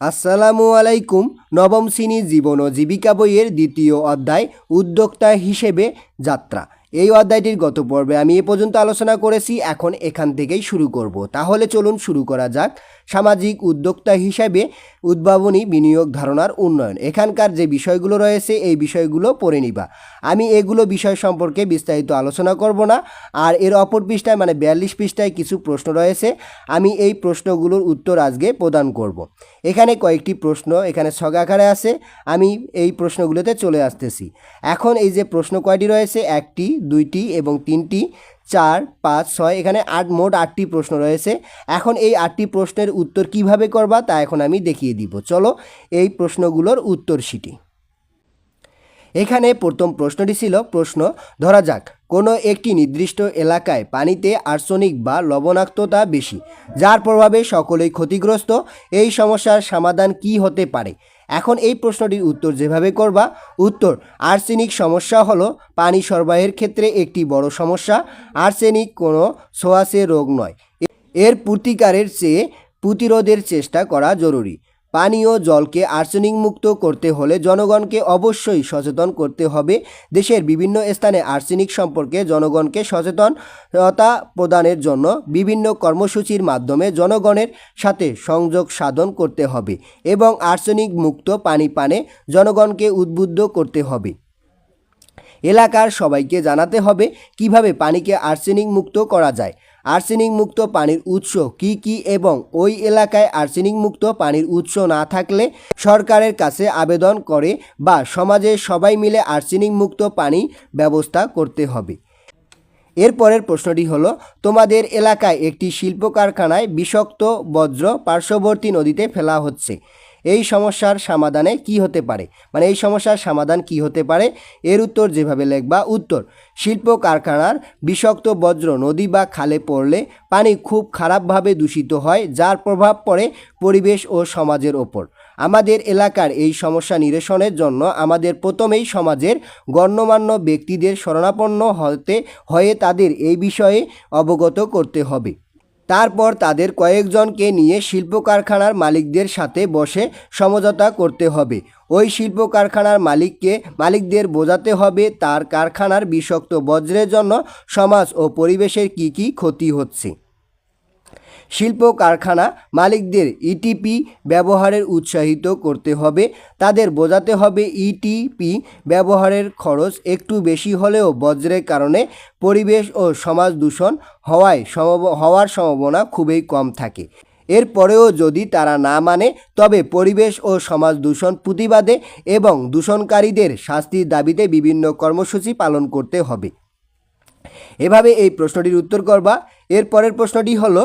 আসসালামু আলাইকুম। নবম শ্রেণি জীবন ও জীবিকা বইয়ের দ্বিতীয় অধ্যায় উদ্যোক্তা হিসেবে যাত্রা। এই অধ্যায়টির গত পর্বে আমি এ পর্যন্ত আলোচনা করেছি, এখন এখান থেকেই শুরু করব। তাহলে চলুন শুরু করা যাক। সামাজিক উদ্যোক্তা হিসাবে উদ্ভাবনী বিনিয়োগ ধারণার উন্নয়ন। এখানকার যে বিষয়গুলো রয়েছে, এই বিষয়গুলো পড়ে নিবা। আমি এগুলো বিষয় সম্পর্কে বিস্তারিত আলোচনা করব না, আর এর অপর পৃষ্ঠায় মানে বিয়াল্লিশ পৃষ্ঠায় কিছু প্রশ্ন রয়েছে। আমি এই প্রশ্নগুলোর উত্তর আজকে প্রদান করব। এখানে কয়েকটি প্রশ্ন, এখানে ছগাকারে আছে। আমি এই প্রশ্নগুলোতে চলে আসতেছি। এখন এই যে প্রশ্ন কয়টি রয়েছে, একটি দুইটি এবং তিনটি, চার, পাঁচ, ছয়, এখানে আট, মোট আটটি প্রশ্ন রয়েছে। এখন এই আটটি প্রশ্নের উত্তর কীভাবে করবা তা এখন আমি দেখিয়ে দিব। চলো এই প্রশ্নগুলোর উত্তর সিটি এখানে প্রথম প্রশ্নটি ছিল, প্রশ্ন, ধরা যাক, কোনো একটি নির্দিষ্ট এলাকায় পানিতে আর্সেনিক বা লবণাক্ততা বেশি, যার প্রভাবে সকলেই ক্ষতিগ্রস্ত, এই সমস্যার সমাধান কি হতে পারে? এখন এই প্রশ্নটির উত্তর যেভাবে করবা, উত্তর, আর্সেনিক সমস্যা হলো পানি সরবরাহের ক্ষেত্রে একটি বড় সমস্যা। আর্সেনিক কোনো সোয়াসে রোগ নয়। এর প্রতিকারের চেয়ে প্রতিরোধের চেষ্টা করা জরুরি। পানীয় জলকে আর্সেনিক মুক্ত করতে হলে জনগণকে অবশ্যই সচেতন করতে হবে। দেশের বিভিন্ন স্থানে আর্সেনিক সম্পর্কে জনগণকে সচেতনতা প্রদানের জন্য বিভিন্ন কর্মসূচির মাধ্যমে জনগণের সাথে সংযোগ সাধন করতে হবে এবং আর্সেনিক মুক্ত পানি পানে জনগণকে উদ্বুদ্ধ করতে হবে। এলাকার সবাইকে জানাতে হবে কীভাবে পানিকে আর্সেনিক মুক্ত করা যায়। আর্সেনিক মুক্ত পানির উৎস কি কি এবং ওই এলাকায় আর্সেনিক মুক্ত পানির উৎস না থাকলে সরকারের কাছে আবেদন করে বা সমাজে সবাই মিলে আর্সেনিক মুক্ত পানি ব্যবস্থা করতে হবে। এরপরের প্রশ্নটি হলো, তোমাদের এলাকায় একটি শিল্প কারখানায় বিষাক্ত বজ্র পার্শ্ববর্তী নদীতে ফেলা হচ্ছে। এই সমস্যার সমাধানে কি হতে পারে? মানে এই সমস্যার সমাধান কি হতে পারে? এর উত্তর যেভাবে লিখবা, উত্তর, শিল্প কারখানার বিষাক্ত বজ্র নদী বা খালে পড়লে পানি খুব খারাপভাবে দূষিত হয়, যার প্রভাব পড়ে পরিবেশ ও সমাজের ওপর। আমাদের এলাকার এই সমস্যা নিরসনের জন্য আমাদের প্রথমেই সমাজের গণ্যমান্য ব্যক্তিদের শরণাপন্ন হতে, হয়ে তাদের এই বিষয়ে অবগত করতে হবে। তারপর তাদের কয়েকজনকে নিয়ে শিল্প কারখানার মালিকদের সাথে বসে সমঝোতা করতে হবে। ওই শিল্প কারখানার মালিককে মালিকদের বোঝাতে হবে তার কারখানার বিষাক্ত বজ্রের জন্য সমাজ ও পরিবেশের কি কি ক্ষতি হচ্ছে। শিল্প কারখানা মালিকদের ইটিপি ব্যবহারের উৎসাহিত করতে হবে। তাদের বোঝাতে হবে ইটিপি ব্যবহারের খরচ একটু বেশি হলেও বজ্রের কারণে পরিবেশ ও সমাজ দূষণ হওয়ায় হওয়ার সম্ভাবনা খুবই কম থাকে। এরপরেও যদি তারা না মানে তবে পরিবেশ ও সমাজ দূষণ প্রতিবাদে এবং দূষণকারীদের শাস্তির দাবিতে বিভিন্ন কর্মসূচি পালন করতে হবে। এভাবে এই প্রশ্নটির উত্তর করবা। এরপরের প্রশ্নটি হলো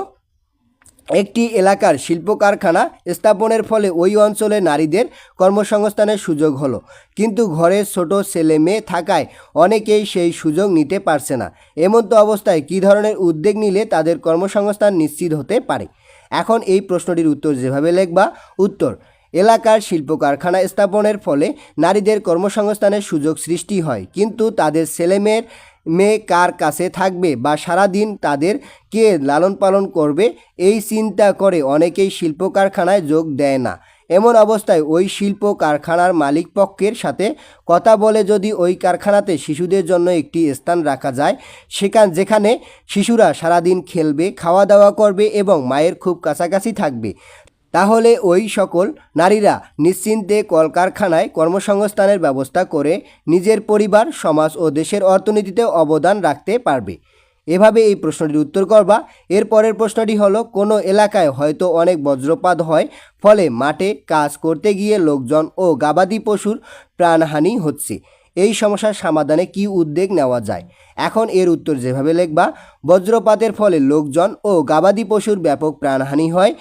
একটি এলাকার শিল্প কারখানা স্থাপনের ফলে ওই অঞ্চলে নারীদের কর্মসংস্থানের সুযোগ হলো। কিন্তু ঘরে ছোট ছেলে মেয়ে থাকায় অনেকেই সেই সুযোগ নিতে পারছে না। এমন তো অবস্থায় কী ধরনের উদ্যোগ নিলে তাদের কর্মসংস্থান নিশ্চিত হতে পারে? এখন এই প্রশ্নটির উত্তর যেভাবে লেখবা, উত্তর, এলাকার শিল্প কারখানা স্থাপনের ফলে নারীদের কর্মসংস্থানের সুযোগ সৃষ্টি হয়। কিন্তু তাদের ছেলেমেয়ের মেয়ে কার কাছে থাকবে বা সারাদিন তাদের কে লালন পালন করবে, এই চিন্তা করে অনেকেই শিল্প কারখানায় যোগ দেয় না। এমন অবস্থায় ওই শিল্প কারখানার মালিক পক্ষের সাথে কথা বলে যদি ওই কারখানাতে শিশুদের জন্য একটি স্থান রাখা যায়, সেখান যেখানে শিশুরা সারাদিন খেলবে খাওয়া দাওয়া করবে এবং মায়ের খুব কাছাকাছি থাকবে তাহলে ওই সকল নারীরা নিশ্চিন্তে কলকারখানায় কর্মসংস্থানের ব্যবস্থা করে নিজের পরিবার, সমাজ ও দেশের অর্থনীতিতে অবদান রাখতে পারবে। এভাবে এই প্রশ্নটির উত্তর করবা। এর পরের প্রশ্নটি হলো, কোনো এলাকায় হয়তো অনেক বজ্রপাত হয়, ফলে মাঠে কাজ করতে গিয়ে লোকজন ও গাবাদি পশুর প্রাণহানি হচ্ছে। এই সমস্যার সমাধানে কি উদ্যোগ নেওয়া যায়? এখন এর উত্তর যেভাবে লিখবা, বজ্রপাতের ফলে লোকজন ও গাবাদি পশুর ব্যাপক প্রাণহানি হয়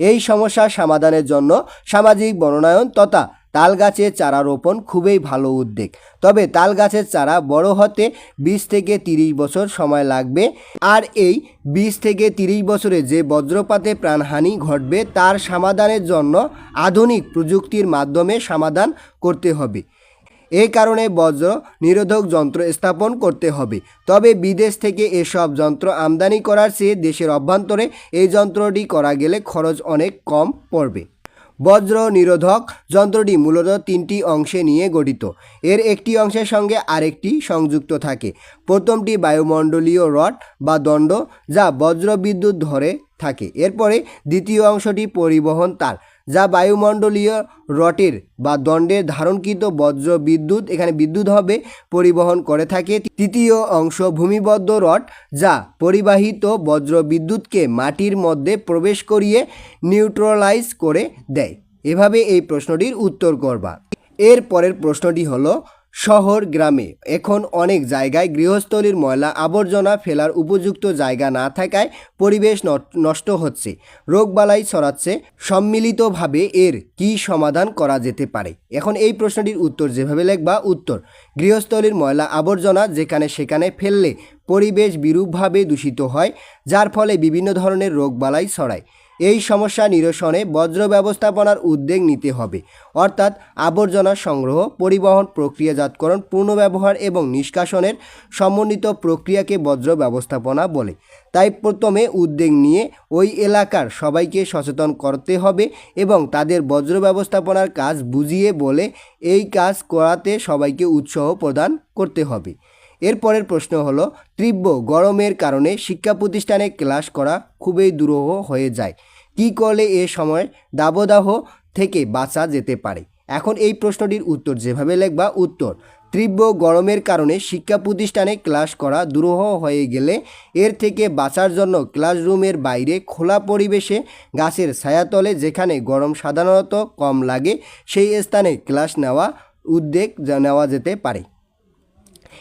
এই সমস্যার সমাধানের জন্য সামাজিক বননায়ন তথা তাল গাছের চারা রোপণ খুবই ভালো উদ্যোগ। তবে তাল গাছের চারা বড় হতে বিশ থেকে তিরিশ বছর সময় লাগবে আর এই বিশ থেকে তিরিশ বছরে যে বজ্রপাতে প্রাণহানি ঘটবে তার সমাধানের জন্য আধুনিক প্রযুক্তির মাধ্যমে সমাধান করতে হবে। এই কারণে বজ্র নিরোধক যন্ত্র স্থাপন করতে হবে। তবে বিদেশ থেকে এসব যন্ত্র আমদানি করার চেয়ে দেশের অভ্যন্তরে এই যন্ত্রটি করা গেলে খরচ অনেক কম পড়বে। বজ্র নিরোধক যন্ত্রটি মূলত তিনটি অংশে নিয়ে গঠিত। এর একটি অংশের সঙ্গে আরেকটি সংযুক্ত থাকে। প্রথমটি বায়ুমণ্ডলীয় রড বা দণ্ড যা বজ্র বিদ্যুৎ ধরে থাকে। এরপরে দ্বিতীয় অংশটি পরিবহন তার। যা বায়ুমণ্ডলীয় রটের বা দণ্ডের ধারণকৃত বজ্র বিদ্যুৎ, এখানে বিদ্যুৎ হবে, পরিবহন করে থাকে। তৃতীয় অংশ ভূমিবদ্ধ রট যা পরিবাহিত বজ্র বিদ্যুৎকে মাটির মধ্যে প্রবেশ করিয়ে নিউট্রালাইজ করে দেয়। এভাবে এই প্রশ্নটির উত্তর করবা। এর পরের প্রশ্নটি হলো শহর, গ্রামে। এখন অনেক জায়গায় গৃহস্থলীর ময়লা আবর্জনা ফেলার উপযুক্ত জায়গা না থাকায় পরিবেশ নষ্ট হচ্ছে। রোগবালাই ছড়াচ্ছে। সম্মিলিতভাবে এর কী সমাধান করা যেতে পারে? এখন এই প্রশ্নটির উত্তর যেভাবে লিখবা, উত্তর। গৃহস্থলীর ময়লা আবর্জনা যেখানে সেখানে ফেললে পরিবেশ বিরূপভাবে দূষিত হয়, যার ফলে বিভিন্ন ধরনের রোগবালাই ছড়ায়। এই সমস্যা নিরসনে বজ্র ব্যবস্থাপনার উদ্যোগ নিতে হবে। অর্থাৎ আবর্জনা সংগ্রহ, পরিবহন প্রক্রিয়াজাতকরণ, পুনর্ব্যবহার এবং নিষ্কাশনের সমন্বিত প্রক্রিয়াকে বজ্র ব্যবস্থাপনা বলে। তাই প্রথমে উদ্যোগ নিয়ে ওই এলাকার সবাইকে সচেতন করতে হবে এবং তাদের বজ্র ব্যবস্থাপনার কাজ বুঝিয়ে বলে এই কাজ করাতে সবাইকে উৎসাহ প্রদান করতে হবে। এরপরের প্রশ্ন হলো, তীব্র গরমের কারণে শিক্ষা প্রতিষ্ঠানে ক্লাস করা খুবই দুরূহ হয়ে যায়। কী করলে এ সময় দাবদাহ থেকে বাঁচা যেতে পারে? এখন এই প্রশ্নটির উত্তর যেভাবে লিখবা, উত্তর, তীব্র গরমের কারণে শিক্ষা প্রতিষ্ঠানে ক্লাস করা দুরূহ হয়ে গেলে এর থেকে বাঁচার জন্য ক্লাসরুমের বাইরে খোলা পরিবেশে গাছের ছায়াতলে যেখানে গরম সাধারণত কম লাগে, সেই স্থানে ক্লাস নেওয়া উদ্যোগ যা নেওয়া যেতে পারে।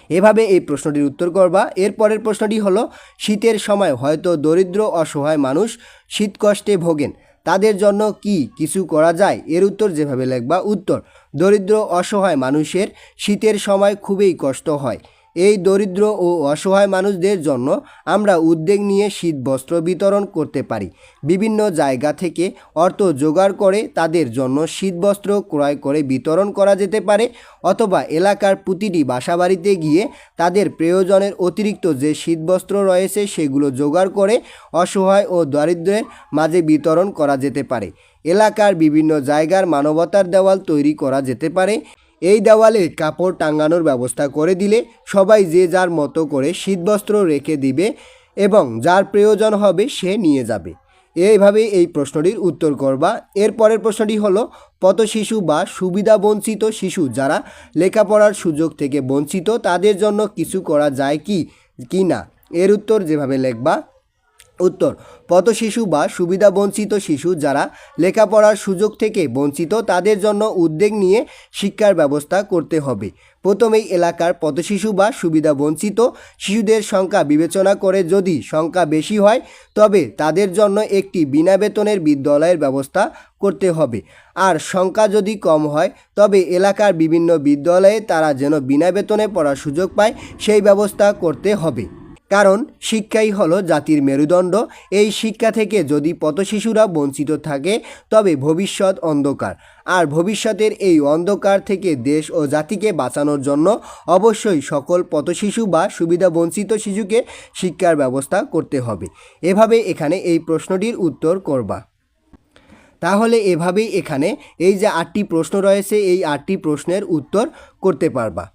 এভাবে এই প্রশ্নটির উত্তর করবা। এর পরের প্রশ্নটি হলো, শীতের সময় হয়তো দরিদ্র অসহায় মানুষ শীতকষ্টে ভোগেন। তাদের জন্য কি কিছু করা যায়? এর উত্তর যেভাবে লেখবা, উত্তর, দরিদ্র অসহায় মানুষের শীতের সময় খুবই কষ্ট হয়। এই দরিদ্র ও অসহায় মানুষদের জন্য আমরা উদ্যোগ নিয়ে শীত বস্ত্র বিতরণ করতে পারি। বিভিন্ন জায়গা থেকে অর্থ জোগাড় করে তাদের জন্য শীত বস্ত্র ক্রয় করে বিতরণ করা যেতে পারে অথবা এলাকার প্রতিটি বাসাবাড়িতে গিয়ে তাদের প্রয়োজনের অতিরিক্ত যে শীতবস্ত্র রয়েছে সেগুলো জোগাড় করে অসহায় ও দারিদ্র্যের মাঝে বিতরণ করা যেতে পারে। এলাকার বিভিন্ন জায়গার মানবতার দেওয়াল তৈরি করা যেতে পারে। এই দেওয়ালে কাপড় টাঙানোর ব্যবস্থা করে দিলে সবাই যে যার মতো করে শীতবস্ত্র রেখে দিবে এবং যার প্রয়োজন হবে সে নিয়ে যাবে। এইভাবে এই প্রশ্নটির উত্তর করবা। এর পরের প্রশ্নটি হলো, পথ শিশু বা সুবিধা বঞ্চিত শিশু যারা লেখাপড়ার সুযোগ থেকে বঞ্চিত, তাদের জন্য কিছু করা যায় কি কি না এর উত্তর যেভাবে লিখবা উত্তর, পথ শিশু বা সুবিধা বঞ্চিত শিশু যারা লেখাপড়ার সুযোগ থেকে বঞ্চিত, তাদের জন্য উদ্যোগ নিয়ে শিক্ষার ব্যবস্থা করতে হবে। প্রথমেই এলাকার পথশিশু বা সুবিধা বঞ্চিত শিশুদের সংখ্যা বিবেচনা করে যদি সংখ্যা বেশি হয়, তবে তাদের জন্য একটি বিনা বেতনের বিদ্যালয়ের ব্যবস্থা করতে হবে। আর সংখ্যা যদি কম হয়, তবে এলাকার বিভিন্ন বিদ্যালয়ে তারা যেন বিনা বেতনে পড়ার সুযোগ পায়, সেই ব্যবস্থা করতে হবে। কারণ শিক্ষাই হলো জাতির মেরুদণ্ড। এই শিক্ষা থেকে যদি পথশিশুরা বঞ্চিত থাকে, তবে ভবিষ্যৎ অন্ধকার। আর ভবিষ্যতের এই অন্ধকার থেকে দেশ ও জাতিকে বাঁচানোর জন্য অবশ্যই সকল পথশিশু বা সুবিধা বঞ্চিত শিশুকে শিক্ষার ব্যবস্থা করতে হবে। এভাবে এখানে এই প্রশ্নটির উত্তর করবা। তাহলে এভাবেই এখানে এই যে আটটি প্রশ্ন রয়েছে, এই আটটি প্রশ্নের উত্তর করতে পারবা।